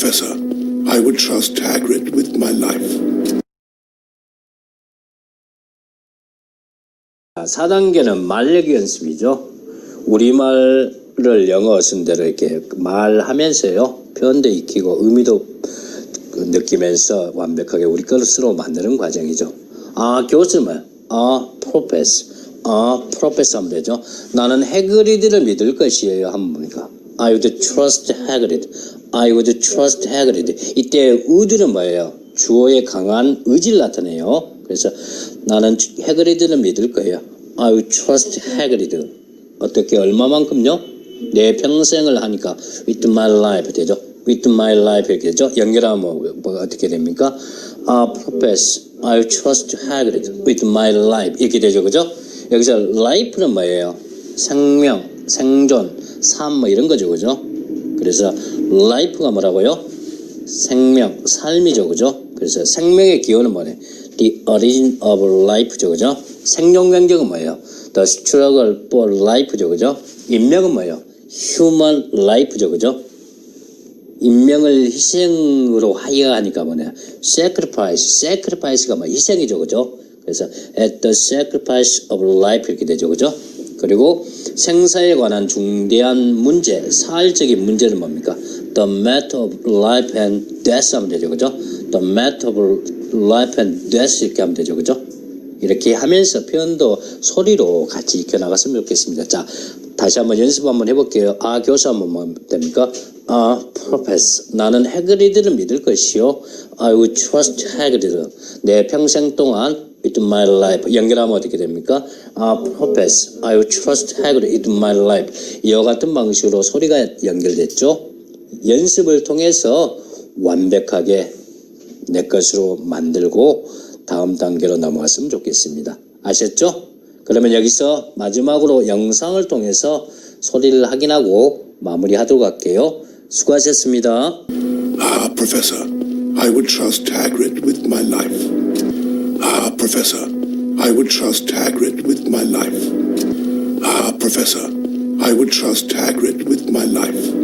Professor, I would trust Hagrid with my life. 4단계는 말얘기 연습이죠. 우리말을 영어 순대로 이렇게 말하면서요. 표현도 익히고 의미도 그 느끼면서 완벽하게 우리 것으로 만드는 과정이죠. 아, 교수만, 아, 프로페스, 아, 프로페스 하면 되죠. 나는 해그리드를 믿을 것이에요. 한번 보니까. I would trust Hagrid. I would trust Hagrid. 이때 would는 뭐예요? 주어의 강한 의지를 나타내요. 그래서 나는 해그리드를 믿을 거예요. I would trust Hagrid. 어떻게 얼마만큼요? 내 평생을 하니까 with my life 되죠. with my life 이렇게 되죠. 연결하면 뭐, 뭐 어떻게 됩니까? 아, profess. I would trust Hagrid with my life 이렇게 되죠. 그죠? 여기서 life는 뭐예요? 생명, 생존, 삶 뭐 이런 거죠. 그죠? 그래서 life가 뭐라고요? 생명, 삶이죠, 그죠? 그래서 생명의 기원은 뭐래? The origin of life죠, 그죠? 생존 경쟁은 뭐예요? The struggle for life죠, 그죠? 인명은 뭐예요? Human life죠, 그죠? 인명을 희생으로 하여 하니까 뭐냐? Sacrifice, sacrifice가 뭐 희생이죠, 그죠? 그래서 at the sacrifice of life 이렇게 되죠, 그죠? 그리고 생사에 관한 중대한 문제, 사회적인 문제는 뭡니까? The matter of life and death 하면 되죠, 그죠? The matter of life and death 이렇게 하면 되죠, 그죠? 이렇게 하면서 표현도 소리로 같이 익혀 나갔으면 좋겠습니다. 자, 다시 한번 연습 한번 해볼게요. 아, 교수 한번 뭐 됩니까? 아, 프로페스. 나는 해그리드를 믿을 것이요. I will trust 해그리드. 내 평생 동안 with my life. 연결하면 어떻게 됩니까? 아, 프로페스. I will trust 해그리드 with my life. 이와 같은 방식으로 소리가 연결됐죠. 연습을 통해서 완벽하게 내 것으로 만들고 다음 단계로 넘어갔으면 좋겠습니다. 아셨죠? 그러면 여기서 마지막으로 영상을 통해서 소리를 확인하고 마무리하도록 할게요. 수고하셨습니다. Ah, Professor, I would trust Hagrid with my life. Ah, Professor, I would trust Hagrid with my life. Ah, Professor, I would trust Hagrid with my life.